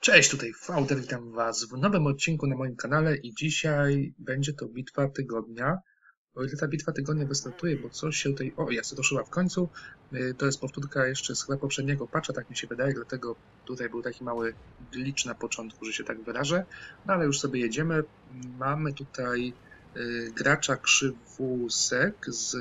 Cześć, tutaj Fauder, witam Was w nowym odcinku na moim kanale i dzisiaj będzie to bitwa tygodnia. O ile ta bitwa tygodnia wystartuje, bo coś się tutaj... O, jest, ruszyła w końcu. Y, To jest powtórka jeszcze z chyba poprzedniego patcha, tak mi się wydaje, dlatego tutaj był taki mały glitch na początku, że się tak wyrażę. No ale już sobie jedziemy. Mamy tutaj y, gracza krzywusek z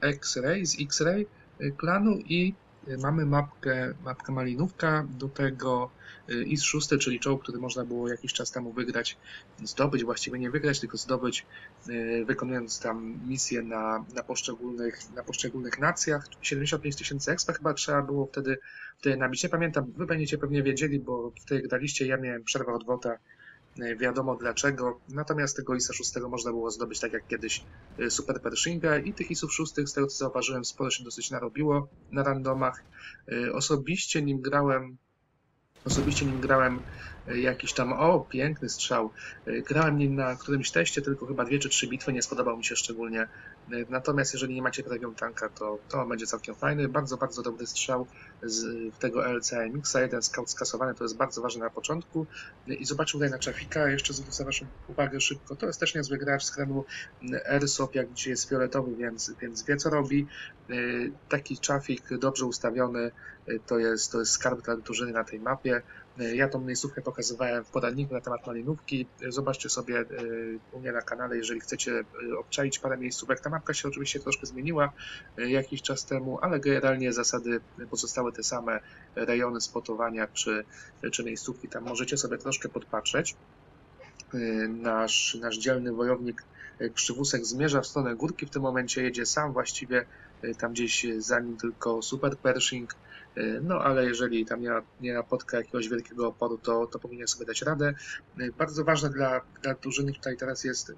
X-Ray, z X-Ray y, klanu i mamy mapkę, mapkę malinówka, do tego y, IS-6, czyli czołg, który można było jakiś czas temu wygrać, zdobyć, właściwie nie wygrać, tylko zdobyć, y, wykonując tam misje na, na, poszczególnych, na poszczególnych nacjach. 75 tysięcy expa chyba trzeba było wtedy, wtedy nabić. Nie pamiętam, wy będziecie pewnie wiedzieli, bo wtedy graliście, ja miałem przerwę od WOTA, y, wiadomo dlaczego. Natomiast tego ISA 6 można było zdobyć tak jak kiedyś y, Super Pershinga i tych ISów 6 z tego co zauważyłem sporo się dosyć narobiło na randomach. Y, Osobiście nim grałem Osobiście nim grałem jakiś tam, o, piękny strzał. Y, Grałem nim na którymś teście, tylko chyba dwie czy trzy bitwy, nie spodobał mi się szczególnie. Y, Natomiast jeżeli nie macie premium tanka, to to będzie całkiem fajny. Bardzo, bardzo dobry strzał z tego LCMX-a. Jeden scout skasowany, to jest bardzo ważne na początku. I zobaczył tutaj na Trafika, jeszcze zwrócę waszą uwagę szybko. To jest też niezły gracz z kremu Airsoft, jak dzisiaj jest fioletowy, więc, więc wie co robi. Taki trafik dobrze ustawiony, to jest, to jest skarb dla drużyny na tej mapie. Y, Ja tą miejscówkę pokazywałem w poradniku na temat malinówki. Y, Zobaczcie sobie y, u mnie na kanale, jeżeli chcecie obczaić parę miejscówek. Ta mapka się oczywiście troszkę zmieniła jakiś czas temu, ale generalnie zasady pozostały te same. Rejony spotowania czy, czy miejscówki tam możecie sobie troszkę podpatrzeć. Nasz, nasz dzielny wojownik Krzywusek zmierza w stronę górki, w tym momencie jedzie sam właściwie tam gdzieś za nim tylko Super Pershing, y, no ale jeżeli tam nie, nie napotka jakiegoś wielkiego oporu, to, to powinien sobie dać radę. Y, Bardzo ważne dla, dla drużyny tutaj teraz jest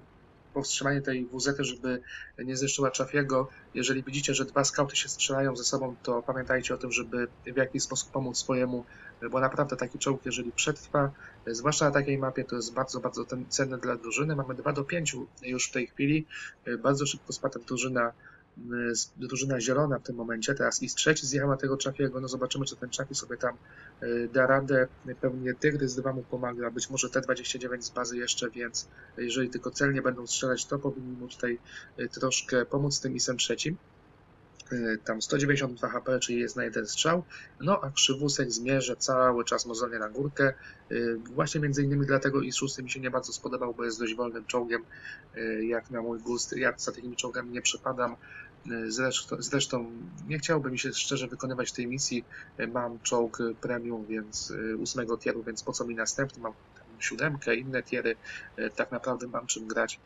powstrzymanie tej WZ, żeby nie zniszczyła Czafiego. Jeżeli widzicie, że dwa skauty się strzelają ze sobą, to pamiętajcie o tym, żeby w jakiś sposób pomóc swojemu, bo naprawdę taki czołg, jeżeli przetrwa, zwłaszcza na takiej mapie, to jest bardzo, bardzo cenne dla drużyny. Mamy 2 do 5 już w tej chwili. Bardzo szybko spada drużyna, drużyna zielona w tym momencie. Teraz i trzeci zjechał na tego Czafiego. No zobaczymy, czy ten Czafi sobie tam y, da radę. Pewnie Tygrys 2 mu pomaga, być może T29 z bazy jeszcze, więc jeżeli tylko celnie będą strzelać, to powinni mu tutaj y, troszkę pomóc tym ISem trzecim. Y, Tam 192 HP, czyli jest na jeden strzał. No a Krzywusek zmierza cały czas mozolnie na górkę. Właśnie między innymi dlatego IS-6 mi się nie bardzo spodobał, bo jest dość wolnym czołgiem, jak na mój gust. Ja za takimi czołgami nie przepadam. Y, Zresztą, nie chciałoby mi się szczerze wykonywać tej misji. Y, Mam czołg premium, więc y, ósmego tieru, więc po co mi następny? Mam siódemkę, inne tiery. Tak naprawdę mam czym grać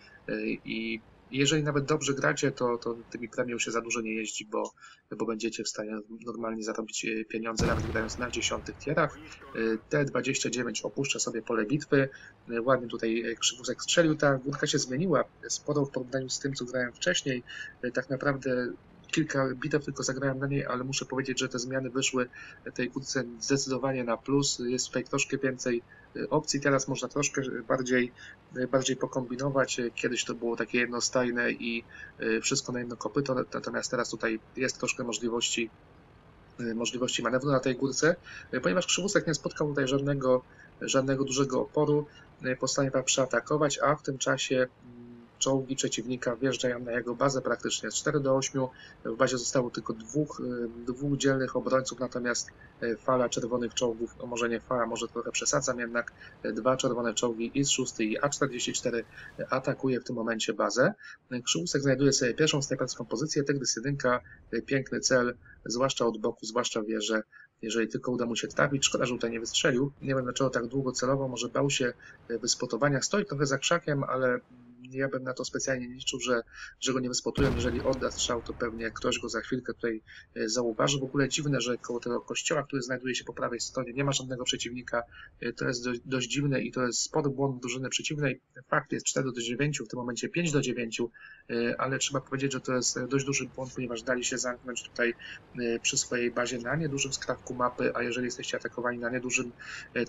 i jeżeli nawet dobrze gracie, to, to tymi premium się za dużo nie jeździ, bo, bo będziecie w stanie normalnie zarobić e, pieniądze, nawet grając na dziesiątych tierach. E, T29 opuszcza sobie pole bitwy. E, Ładnie tutaj Krzywusek strzelił. Ta górka się zmieniła sporo w porównaniu z tym, co grałem wcześniej. Tak naprawdę kilka bitew tylko zagrałem na niej, ale muszę powiedzieć, że te zmiany wyszły tej górce zdecydowanie na plus. Jest tutaj troszkę więcej e, opcji. Teraz można troszkę bardziej bardziej pokombinować. Kiedyś to było takie jednostajne i wszystko na jedno kopyto, natomiast teraz tutaj jest troszkę możliwości możliwości manewru na tej górce, ponieważ Krzywusek nie spotkał tutaj żadnego, żadnego dużego oporu, postanowił przeatakować, a w tym czasie mm, czołgi przeciwnika wjeżdżają na jego bazę praktycznie z 4 do 8. W bazie zostało tylko dwóch, y, dwóch dzielnych obrońców, natomiast y, fala czerwonych czołgów, no może nie fala, może trochę przesadzam, jednak y, dwa czerwone czołgi IS-6 i A-44 atakuje w tym momencie bazę. Krzywusek znajduje sobie pierwszą snajperską pozycję, Tygrys 1, y, piękny cel, zwłaszcza od boku, zwłaszcza wie, że jeżeli tylko uda mu się trafić, szkoda, że tutaj nie wystrzelił. Nie wiem dlaczego tak długo celował, może bał się wyspotowania. Stoi trochę za krzakiem, ale ja bym na to specjalnie nie liczył, że, że go nie wyspotują. Jeżeli odda strzał, to pewnie ktoś go za chwilkę tutaj e, zauważy. W ogóle dziwne, że koło tego kościoła, który znajduje się po prawej stronie, nie ma żadnego przeciwnika. E, To jest dość, dość dziwne i to jest spory błąd drużyny przeciwnej. Fakt jest 4 do 9, w tym momencie 5 do 9, e, ale trzeba powiedzieć, że to jest dość duży błąd, ponieważ dali się zamknąć tutaj przy swojej bazie na niedużym skrawku mapy, a jeżeli jesteście atakowani na niedużym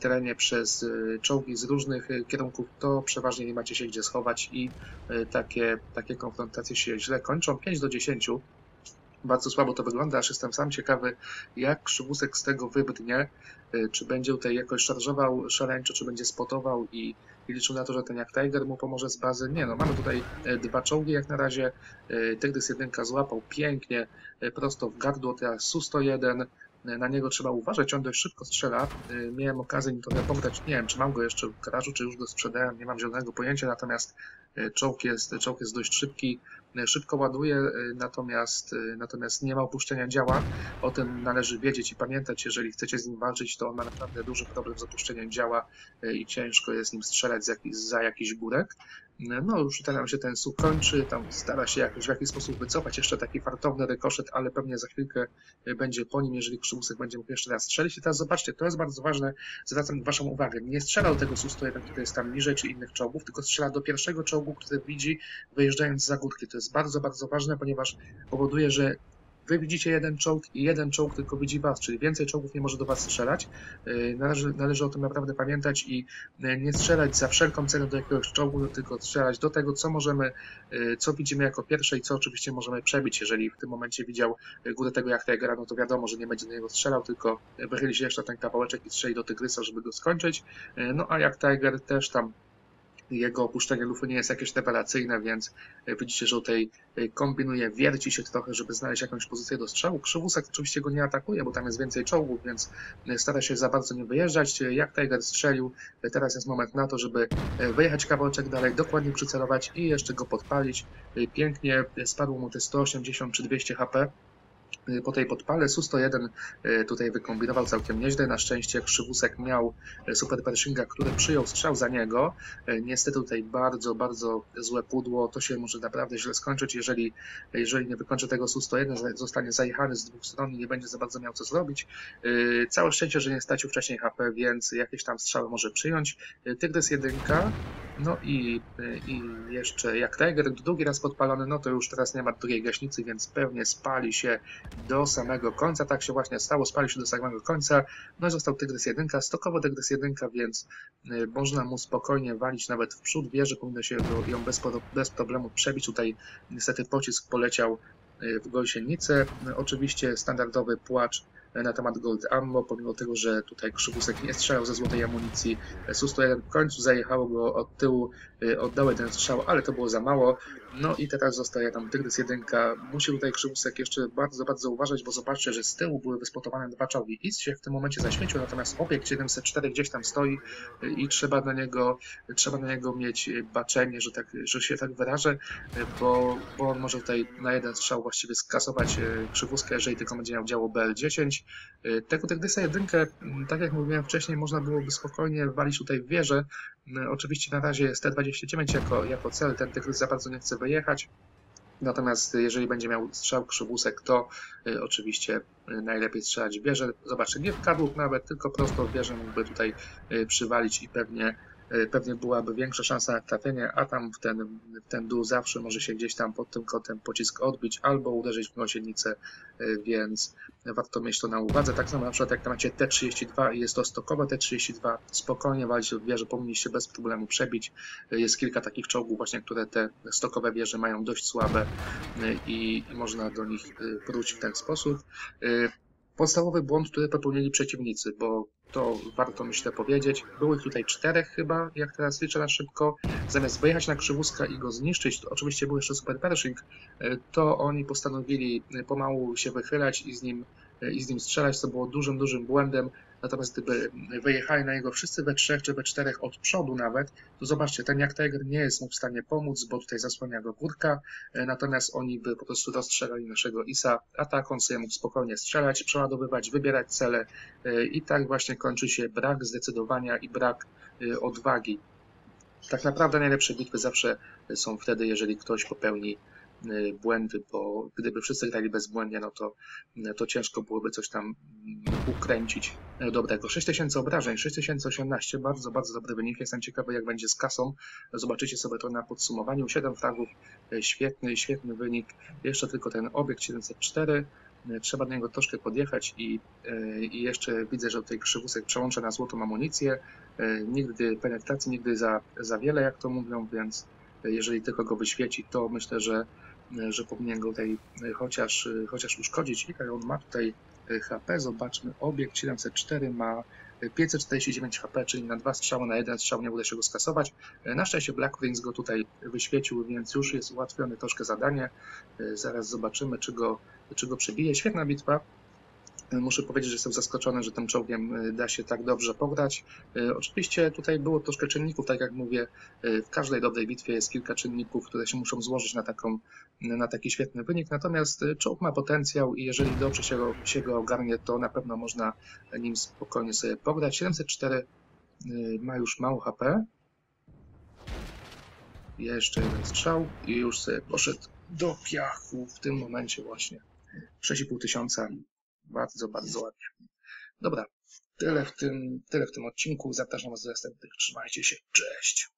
terenie przez czołgi z różnych kierunków, to przeważnie nie macie się gdzie schować i e, takie, takie konfrontacje się źle kończą. 5 do 10 Bardzo słabo to wygląda, aż jestem sam ciekawy, jak Krzywusek z tego wybrnie, czy będzie tutaj jakoś szarżował szaleńczo, czy będzie spotował i, i liczył na to, że ten jak Tiger mu pomoże z bazy. Nie no, mamy tutaj dwa czołgi jak na razie. Tygrys jedynka złapał pięknie, prosto w gardło, teraz Su-101, na niego trzeba uważać, on dość szybko strzela. Y, miałem okazję nim trochę pograć, nie wiem, czy mam go jeszcze w garażu, czy już go sprzedałem, nie mam zielonego pojęcia, natomiast y, czołg jest, czołg jest dość szybki, y, szybko ładuje, natomiast, natomiast nie ma opuszczenia działa. O tym należy wiedzieć i pamiętać, jeżeli chcecie z nim walczyć, to on ma naprawdę duży problem z opuszczeniem działa i ciężko jest nim strzelać za jakiś burek. No już nam się ten słup kończy, tam stara się jakoś w jakiś sposób wycofać, jeszcze taki fartowny rykoszet, ale pewnie za chwilkę e, będzie po nim, jeżeli Krzymusek będzie mógł jeszcze raz strzelić. I teraz zobaczcie, to jest bardzo ważne, zwracam Waszą uwagę, nie strzelał tego Su-101, który jest tam niżej, czy innych czołgów, tylko strzela do pierwszego czołgu, który widzi wyjeżdżając za górki. To jest bardzo, bardzo ważne, ponieważ powoduje, że Wy widzicie jeden czołg i jeden czołg tylko widzi was, czyli więcej czołgów nie może do was strzelać. Y, należy, należy o tym naprawdę pamiętać i y, nie strzelać za wszelką cenę do jakiegoś czołgu, tylko strzelać do tego, co możemy, y, co widzimy jako pierwsze i co oczywiście możemy przebić. Jeżeli w tym momencie widział górę tego jak gra, no to wiadomo, że nie będzie do niego strzelał, tylko wychyli się jeszcze ten kawałeczek i strzeli do Tygrysa, żeby go skończyć. No a jak Tiger też tam jego opuszczenie lufy nie jest jakieś rewelacyjne, więc e, widzicie, że tutaj e, kombinuje, wierci się trochę, żeby znaleźć jakąś pozycję do strzału. Krzywusek oczywiście go nie atakuje, bo tam jest więcej czołgów, więc e, stara się za bardzo nie wyjeżdżać. Jak Tiger strzelił, teraz jest moment na to, żeby wyjechać kawałeczek dalej, dokładnie przycelować i jeszcze go podpalić. Pięknie spadło mu te 180 czy 200 HP. Y, po tej podpale Su-101 y, tutaj wykombinował całkiem nieźle. Na szczęście Krzywusek miał y, Super Pershinga, który przyjął strzał za niego. Niestety tutaj bardzo, bardzo złe pudło. To się może naprawdę źle skończyć, jeżeli, jeżeli nie wykończy tego Su-101, zostanie zajechany z dwóch stron i nie będzie za bardzo miał co zrobić. Całe szczęście, że nie stracił wcześniej HP, więc jakieś tam strzały może przyjąć. Tygrys 1 no i, i jeszcze jak Tiger drugi raz podpalony, no to już teraz nie ma drugiej gaśnicy, więc pewnie spali się do samego końca. Tak się właśnie stało, spalił się do samego końca. No i został Tygrys 1, stokowo Tygrys 1, więc y, można mu spokojnie walić nawet w przód. Wie, że powinno się ją bez, bez problemu przebić. Tutaj niestety pocisk poleciał y, w gąsienicę. Oczywiście standardowy płacz na temat Gold Ammo, pomimo tego, że tutaj Krzywusek nie strzelał ze złotej amunicji. Sus-101 w końcu zajechało go od tyłu, y, oddały ten strzał, ale to było za mało. No i teraz zostaje tam Tygrys 1. Musi tutaj Krzywusek jeszcze bardzo, bardzo uważać, bo zobaczcie, że z tyłu były wyspotowane dwa czołgi. Is się w tym momencie zaświecił, natomiast obiekt 704 gdzieś tam stoi i trzeba na niego, trzeba na niego mieć baczenie, że, tak, że się tak wyrażę, bo, bo on może tutaj na jeden strzał właściwie skasować y, Krzywuskę, jeżeli tylko będzie miał działo BL-10. Y, tego Tygrysa jedynkę, mm, tak jak mówiłem wcześniej, można byłoby spokojnie walić tutaj w wieżę. Y, oczywiście na razie jest T29 jako, jako cel, ten Tygrys za bardzo nie chce wyjechać. Natomiast jeżeli będzie miał strzał krzywusek, to y, oczywiście y, najlepiej strzelać w wieżę. Zobaczcie, nie w kadłub nawet, tylko prosto w wieżę mógłby tutaj y, przywalić i pewnie pewnie byłaby większa szansa na trafienie, a tam w ten, w ten dół zawsze może się gdzieś tam pod tym kątem pocisk odbić albo uderzyć w gąsienicę, e, więc warto mieć to na uwadze. Tak samo na przykład jak macie T32 i jest to stokowe T32, spokojnie walić w wieżę, powinniście bez problemu przebić. E, jest kilka takich czołgów właśnie, które te stokowe wieże mają dość słabe i można do nich wrócić w ten sposób. Podstawowy błąd, który popełnili przeciwnicy, bo to warto myślę powiedzieć. Były tutaj czterech chyba, jak teraz liczę na szybko. Zamiast wyjechać na krzywuska i go zniszczyć, to oczywiście był jeszcze Super Pershing, e, to oni postanowili pomału się wychylać i z nim, e, i z nim strzelać, co było dużym, dużym błędem. Natomiast gdyby wyjechali na niego wszyscy we trzech czy we czterech od przodu nawet, to zobaczcie, ten jak Tiger nie jest mu w stanie pomóc, bo tutaj zasłania go górka, e, natomiast oni by po prostu rozstrzelali naszego Isa, a tak on sobie mógł spokojnie strzelać, przeładowywać, wybierać cele e, i tak właśnie kończy się brak zdecydowania i brak e, odwagi. Tak naprawdę najlepsze bitwy zawsze są wtedy, jeżeli ktoś popełni błędy, bo gdyby wszyscy grali bezbłędnie, no to, y, to ciężko byłoby coś tam mm, ukręcić dobrego. 6000 obrażeń, 6018, bardzo, bardzo dobry wynik. Jestem ciekawy, jak będzie z kasą. Zobaczycie sobie to na podsumowaniu. 7 fragów, y, świetny, świetny wynik. Jeszcze tylko ten obiekt 704 trzeba do niego troszkę podjechać i, i jeszcze widzę, że tutaj krzywusek przełącza na złotą amunicję. Nigdy penetracji, nigdy za, za wiele, jak to mówią, więc jeżeli tylko go wyświeci, to myślę, że że powinien go tutaj chociaż, chociaż uszkodzić. Ile on ma tutaj HP? Zobaczmy. Obiekt 704 ma 549 HP, czyli na dwa strzały, na jeden strzał nie uda się go skasować. Na szczęście Black Wings go tutaj wyświecił, więc już jest ułatwione troszkę zadanie. Zaraz zobaczymy, czy go, czy go przebije. Świetna bitwa. Muszę powiedzieć, że jestem zaskoczony, że tym czołgiem y, da się tak dobrze pograć. Y, oczywiście tutaj było troszkę czynników, tak jak mówię, y, w każdej dobrej bitwie jest kilka czynników, które się muszą złożyć na, taką, na taki świetny wynik, natomiast czołg ma potencjał i jeżeli dobrze się go, się go ogarnie, to na pewno można nim spokojnie sobie pograć. 704 ma już mało HP. Jeszcze jeden strzał i już sobie poszedł do piachu w tym momencie właśnie. 6,5 tysiąca bardzo, bardzo ładnie. Dobra, tyle w tym, tyle w tym odcinku. Zapraszam Was do następnych. Trzymajcie się. Cześć.